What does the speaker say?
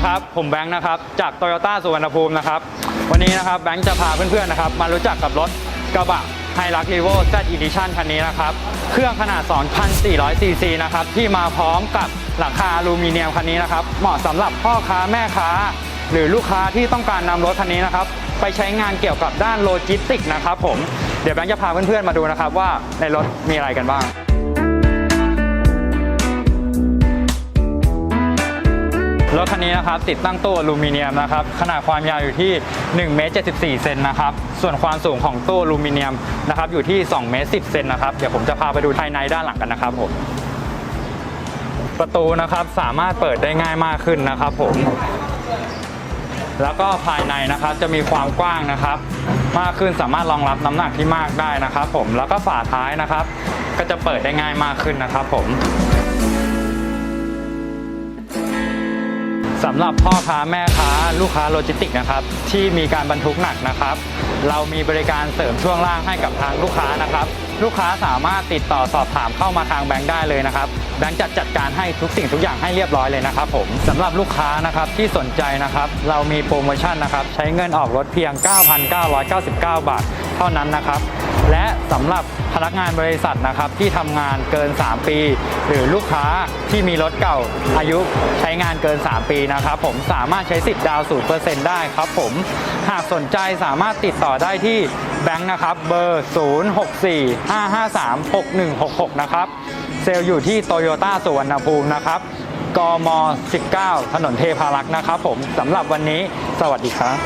ดีครับ ผมแบงค์นะครับ จากโตโยต้าสุวรรณภูมินะครับ วันนี้นะครับแบงค์จะพาเพื่อนๆนะครับ มารู้จักกับรถกระบะไฮรัก r ีโว Z Edition คันนี้นะครับ เครื่องขนาด 2,400 ซีซีนะครับ ที่มาพร้อมกับหลังคาอลูมิเนียมคันนี้นะครับ เหมาะสำหรับพ่อค้าแม่ค้า หรือลูกค้าที่ต้องการนำรถคันนี้นะครับ ไปใช้งานเกี่ยวกับด้านโลจิสติกนะครับผม เดี๋ยวแบงค์จะพาเพื่อนๆมาดูนะครับว่าในรถมีอะไรกันบ้าง คันนี้นะครับติดตั้งตู้อลูมิเนียมนะครับขนาดความยาวอยู่ที่1เมตร74เซนนะครับส่วนความสูงของตู้อลูมิเนียมนะครับอยู่ที่2เมตร10เซนนะครับเดี๋ยวผมจะพาไปดูภายในด้านหลังกันนะครับผมประตูนะครับสามารถเปิดได้ง่ายมากขึ้นนะครับผมแล้วก็ภายในนะครับจะมีความกว้างนะครับ มากขึ้นสามารถรองรับน้ำหนักที่มากได้นะครับ ผมแล้วก็ฝาท้ายนะครับ ก็จะเปิดได้ง่ายมากขึ้นนะครับ ผม สำหรับพ่อค้าแม่ค้าลูกค้าโลจิสติกนะครับ ที่มีการบรรทุกหนักนะครับ เรามีบริการเสริมช่วงล่างให้กับทางลูกค้านะครับ ลูกค้าสามารถติดต่อสอบถามเข้ามาทางแบงค์ได้เลยนะครับแบงค์จัดจัดการให้ทุกสิ่งทุกอย่างให้เรียบร้อยเลยนะครับ ผมสำหรับลูกค้านะครับที่สนใจนะครับ เรามีโปรโมชั่นนะครับใช้เงินออกรถเพียง 9,999 บาท เท่านั้นนะครับ และสำหรับพนักงานบริษัทนะครับที่ทำงานเกิน 3 ปี หรือลูกค้าที่มีรถเก่าอายุใช้งานเกิน 3 ปีนะครับ ผมสามารถใช้สิทธิ์ดาวน์0%ได้ครับผมหากสนใจสามารถติดต่อได้ที่แบงค์นะครับเบอร์ 0645536166 นะครับ เซลล์อยู่ที่โตโยต้าสุวรรณภูมินะครับกม 19 ถนนเทพารักษ์นะครับผมสำหรับวันนี้สวัสดีครับ